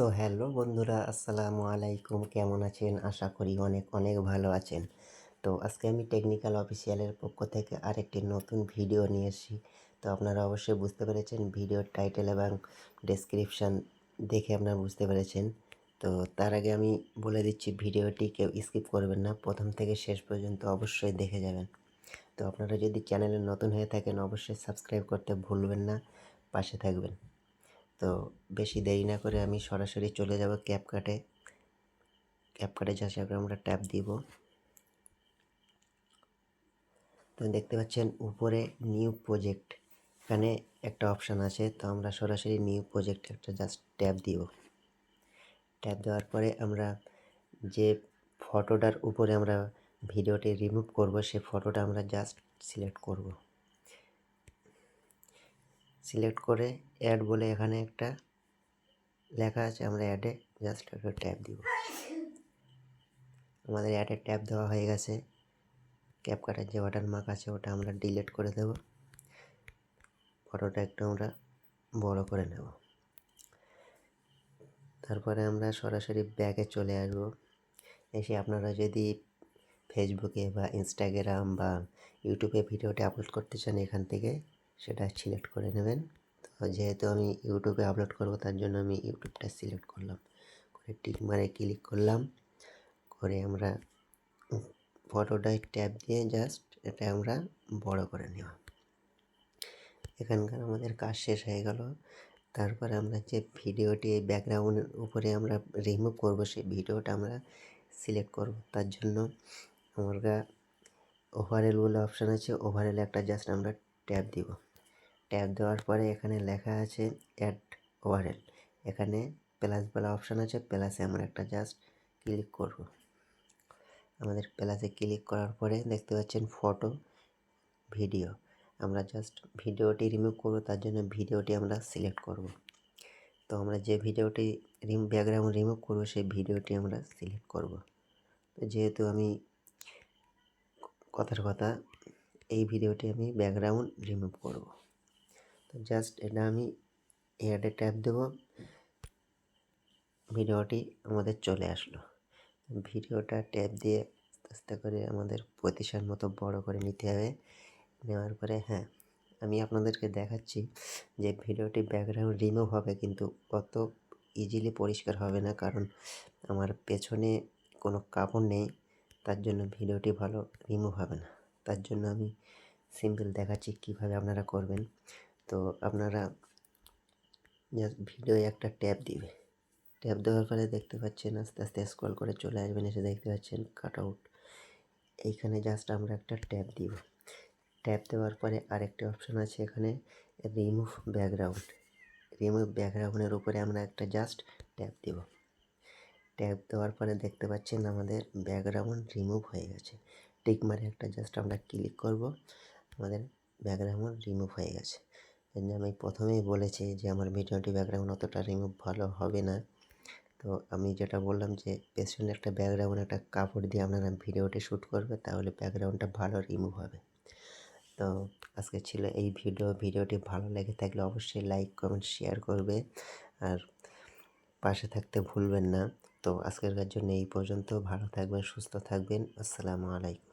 তো হ্যালো বন্ধুরা, আসসালামু আলাইকুম। কেমন আছেন? আশা করি অনেক অনেক ভালো আছেন। তো আজকে আমি টেকনিক্যাল অফিসিয়ালের পক্ষ থেকে আরেকটি নতুন ভিডিও নিয়ে এসেছি। তো আপনারা অবশ্যই বুঝতে পেরেছেন ভিডিওর টাইটেল এবং ডেসক্রিপশান দেখে আপনারা বুঝতে পেরেছেন। তো তার আগে আমি বলে দিচ্ছি ভিডিওটি কেউ স্কিপ করবেন না। প্রথম থেকে শেষ পর্যন্ত অবশ্যই দেখে যাবেন। তো আপনারা যদি চ্যানেলে নতুন হয়ে থাকেন, অবশ্যই সাবস্ক্রাইব করতে ভুলবেন না। পাশে থাকবেন। তো বেশি দেরি না করে আমি সরাসরি চলে যাব ক্যাপকাটে ক্যাপকাটে যা করে আমরা ট্যাপ দিব। তো দেখতে পাচ্ছেন উপরে নিউ প্রজেক্ট। এখানে একটা অপশান আছে, তো আমরা সরাসরি নিউ প্রজেক্ট একটা জাস্ট ট্যাপ দিব। ট্যাপ দেওয়ার পরে আমরা যে ফটোটার উপরে আমরা ভিডিওটি রিমুভ করব, সে ফটোটা আমরা জাস্ট সিলেক্ট করব। সিলেক্ট করে অ্যাড বলে এখানে একটা লেখা আছে, আমরা অ্যাডে জাস্ট একটা ট্যাপ দিব। আমাদের অ্যাডে ট্যাপ দেওয়া হয়ে গেছে। ক্যাপ কাটার যে ওয়াটার মার্ক আছে, ওটা আমরা ডিলিট করে দেব। ফটোটা একটু আমরা বড় করে নেব। তারপরে আমরা সরাসরি ব্যাগে চলে আসব। এসে আপনারা যদি ফেসবুকে বা ইনস্টাগ্রাম বা ইউটিউবে ভিডিওটি আপলোড করতে চান এখান থেকে সেটা সিলেক্ট করে নেবেন। তো যেহেতু আমি ইউটিউবে আপলোড করব, তার জন্য আমি ইউটিউবটা সিলেক্ট করলাম। করে টিক মারে ক্লিক করলাম। করে আমরা ফটোটায় ট্যাপ দিয়ে জাস্ট এটা আমরা বড় করে নেওয়া এখানকার আমাদের কাজ শেষ হয়ে গেল। তারপরে আমরা যে ভিডিওটি এই ব্যাকগ্রাউন্ডের উপরে আমরা রিমুভ করব, সেই ভিডিওটা আমরা সিলেক্ট করব। তার জন্য আমরা ওভারএল বলে অপশান আছে। ওভারএলে একটা জাস্ট আমরা ট্যাপ দিব। ট্যাপ দেওয়ার পরে এখানে লেখা আছে অ্যাড ওভারএল এখানে প্লাস বলা অপশান আছে প্লাসে আমরা একটা জাস্ট ক্লিক করব। আমাদের প্লাসে ক্লিক করার পরে দেখতে পাচ্ছেন ফটো ভিডিও আমরা জাস্ট ভিডিওটি রিমুভ করব, তার জন্য ভিডিওটি আমরা সিলেক্ট করব। তো আমরা যে ভিডিওটি রিম ব্যাকগ্রাউন্ড রিমুভ করব, সেই ভিডিওটি আমরা সিলেক্ট করব। তো যেহেতু আমি কথার কথা, এই ভিডিওটি আমি ব্যাকগ্রাউন্ড রিমুভ করব। তো জাস্ট এটা আমি এয়ারে ট্যাপ দেব। ভিডিওটি আমাদের চলে আসলো। ভিডিওটা ট্যাপ দিয়ে আস্তে করে আমাদের প্রতিষ্ঠান মতো বড় করে নিতে হবে। নেওয়ার পরে হ্যাঁ আমি আপনাদেরকে দেখাচ্ছি যে ভিডিওটি ব্যাকগ্রাউন্ড রিমুভ হবে কিন্তু অত ইজিলি পরিষ্কার হবে না কারণ আমার পেছনে কোনো কাপড় নেই, তার জন্য ভিডিওটি ভালো রিমুভ হবে না। তার জন্য আমি সিম্পল দেখাচ্ছি কীভাবে আপনারা করবেন। তো আপনারা জাস্ট ভিডিও একটা ট্যাপ দিবে। ট্যাপ দেওয়ার পরে দেখতে পাচ্ছেন আস্তে আস্তে স্ক্রল করে চলে আসবেন, এসে দেখতে পাচ্ছেন কাট আউট এইখানে জাস্ট আমরা একটা ট্যাপ দিব। ট্যাপ দেওয়ার পরে আরেকটি অপশান আছে এখানে রিমুভ ব্যাকগ্রাউন্ড রিমুভ ব্যাকগ্রাউন্ডের উপরে আমরা একটা জাস্ট ট্যাপ দিব। ট্যাপ দেওয়ার পরে দেখতে পাচ্ছেন আমাদের ব্যাকগ্রাউন্ড রিমুভ হয়ে গেছে। টিক মারে একটা জাস্ট আমরা ক্লিক করব, আমাদের ব্যাকগ্রাউন্ড রিমুভ হয়ে গেছে। আমি প্রথমেই বলেছি যে আমার ভিডিওটি ব্যাকগ্রাউন্ড অতটা রিমুভ ভালো হবে না। তো আমি যেটা বললাম যে পেছনে একটা ব্যাকগ্রাউন্ড, একটা কাপড় দিয়ে আপনারা ভিডিওটি শ্যুট করবে, তাহলে ব্যাকগ্রাউন্ডটা ভালো রিমুভ হবে। তো আজকে ছিল এই ভিডিও। ভিডিওটি ভালো লেগে থাকলে অবশ্যই লাইক কমেন্ট শেয়ার করবে। আর পাশে থাকতে ভুলবেন না। তো আজকের জন্য এই পর্যন্ত। ভালো থাকবেন, সুস্থ থাকবেন। আসসালামু আলাইকুম।